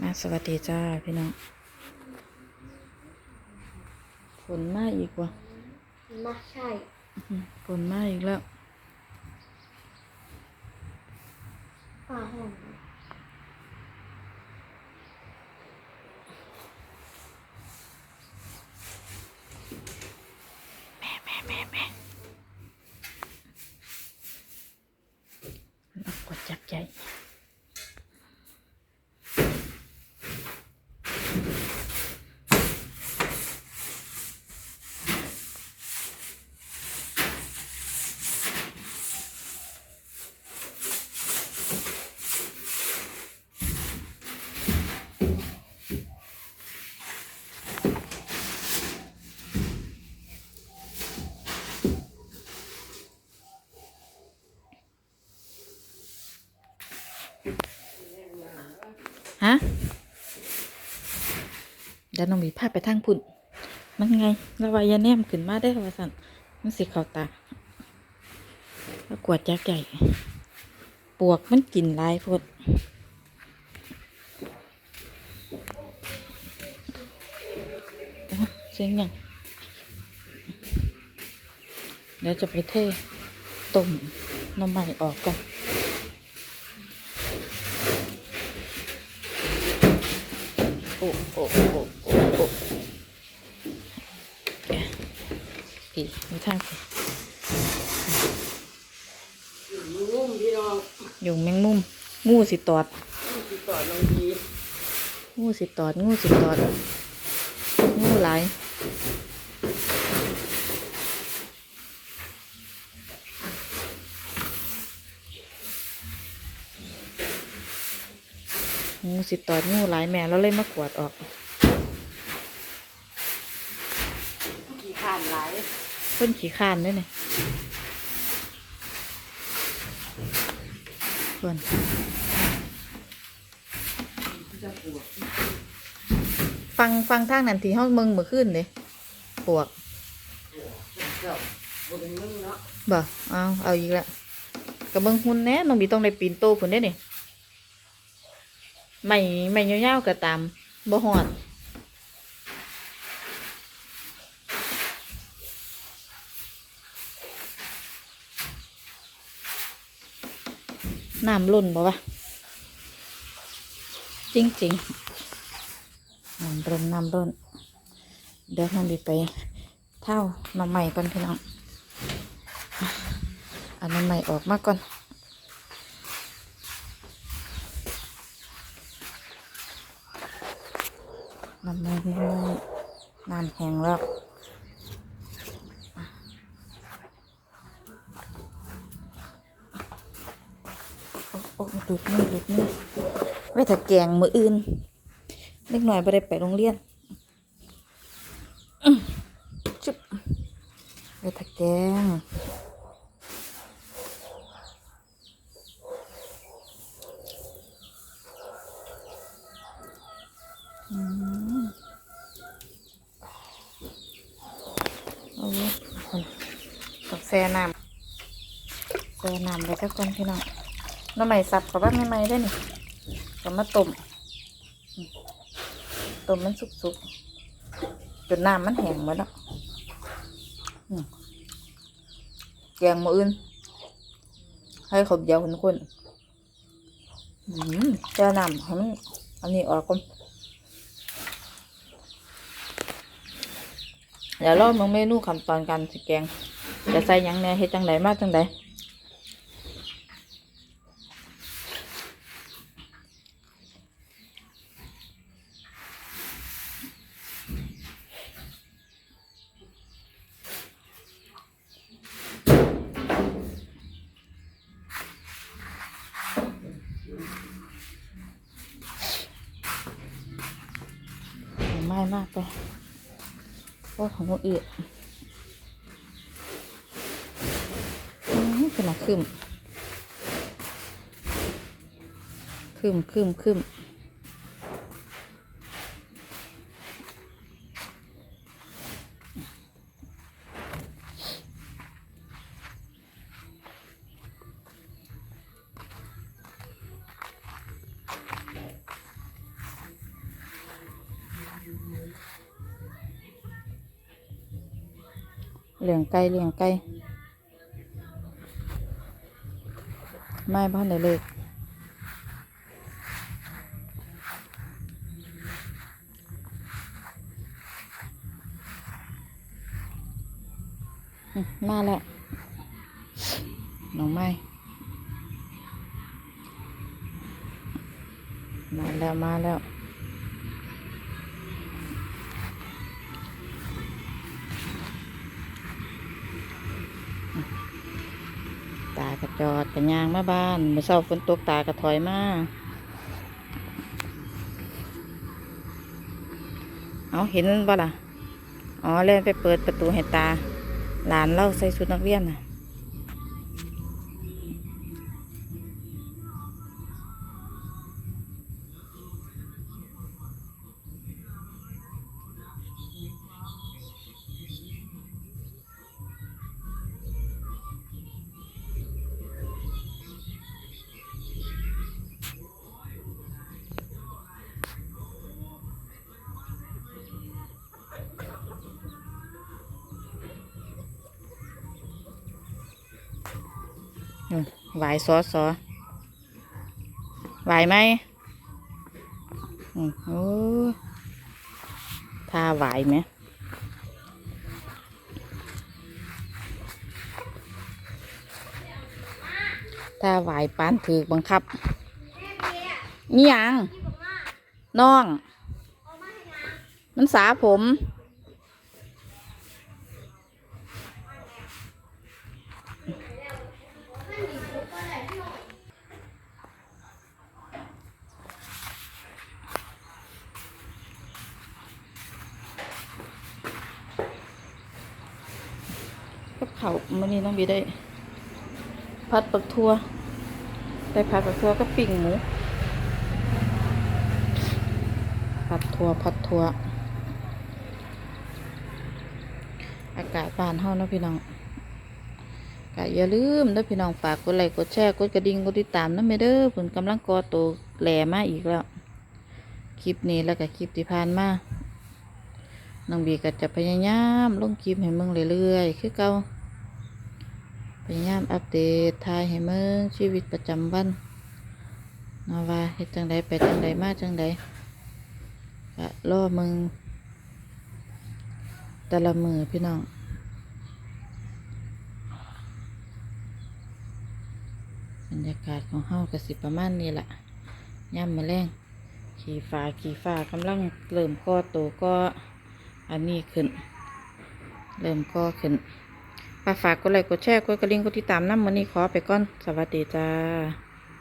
มาสวัสดีจ้าพี่น้องฝนมาอีกวะไม่ใช่อื้อหือฝนมาอีกแล้วฝ่าห้อง แม่แม่แม่แม่นักกดจับใจ ฮะเดี๋ยวน้องมีพาพไปทางพุ่น มันไงระวายาแนมขึ้นมาได้ว่าสันมันสิเข้าตาแล้วกวดจักใหญ่ปวกมันกินลายพดเอ้าเสียงยังเดี๋ยวจะไปเทต้มน้ำใหม่ออกก่อน โอ้โอ้โอ้โอ้โอ้พี่มีทางพี่งุ่มพี่น้องยุงแมงมุมงูสิตอดติต่อลงดีงูสิตอดงูสิตอดงูหลาย สิตอดงูหลายแม่เราเลยมากวาดออกขี่ขานหลายเพิ่นขี้ข้านด้วยเนี่ยส่วนจะปวดฟังฟังทางนั้นที่เฮาเมืองเมื่อคืนเลยปวกเจ้าบนมึงเนาะบ่เอาเอาอีกและกับเบิ่งหุ่นแหน่น้องบีต้องได้ปีนโตพุ่นเด้นี่ ไม่ไม่ยาวๆก็ตามบ่ฮอดน้ำล้นบ่วะจริงๆน้ำล้นน้ำล้นเดี๋ยวน้องบีไปเท่าหน้องใหม่ก่อนพี่น้องเอาน้ำใหม่ออกมาก่อน น้ำใหม่น้ำใหม่น้ำแห้งแล้วโอ้โอ้ดูดมือดูดมือไว้ถ้าแกงมืออื่นเล็กหน่อยไปได้ไปโรงเรียนจุ๊บไว้ถ้าแกง โอ้ยกาแฟน้ำแฟน้ำไปสักคนพี่น้องน้ำใหม่สับกับว่าไม่ไหม้ได้นี่ก็มาต้มต้มมันสุกๆจนน้ำมันแห้งหมดแล้วแกงมืออื่น ให้ขบเดียวคนคนๆอืมเจ้าน้ำให้มันอันนี้ออกก่อน ดี๋ยวรอมึงเมนูขั้นตอนการสิแกงจะใส่ยังแน่เฮ็ดจังไดมากจังไดไม่มากไป โอ้ของคนอื่นอืมขนาดขึ้นขึ้นขึ้นขึ้น เลี้ยงไก่เลี้ยงไก่ไม่บ้านไหนเลยอืมาแล้วหน้องไม้มาแล้วมาแล้วากระจอดกระยางมาบ้านเมื่อเช้าฝนตกตากระถอยมาเอาเห็นบ่ล่ะ อ๋อเล่นไปเปิดประตูให้ตา หลานเล่าใส่ชุดนักเรียนน่ะ อืมไหวซอสอไหวไหมอืมโอ้ท่าไหวไหมท่าไหวปานถือบังคับ นี่ยังน้อง มันสาผม เขามันนี่น้องบีได้ พัดปักทัวได้พัดปักทัวก็ปิ่งหมูพัดทัวพัดทัวอากาศบานเฮาเนะพี่น้อง ก็อย่าลืมเด้อพี่น้องฝากกดไลค์กดแชร์กดกระดิ่งกดติดตามนะเมเด้อผลกำลังกอโตแหลมาอีกแล้ว คลิปนี้แล้วก็คลิปที่ผ่านมาน้องบีก็จะพยายามลงคลิปให้มึงเรื่อยๆคือเก่าพยายามอัปเดตทายให้มึงชีวิตประจำวันนาะว่าเฮ็ดจังใดไปจังใดมาจังใดก็รอมึงแต่ละมือพี่น้อง บรรยากาศของเฮากระสิประมาณนี้แหละย่ำมาแรงขี่ฟ้าขี่ฟ้ากำลังเริ่มก่อโตก็อันนี้ขึ้น เริ่มก่อขึ้นฝากฝากกดไลค์กดแชร์กดกระดิ่งกดติดตามน้ำมันนี้ขอไปก่อน สวัสดีจ้า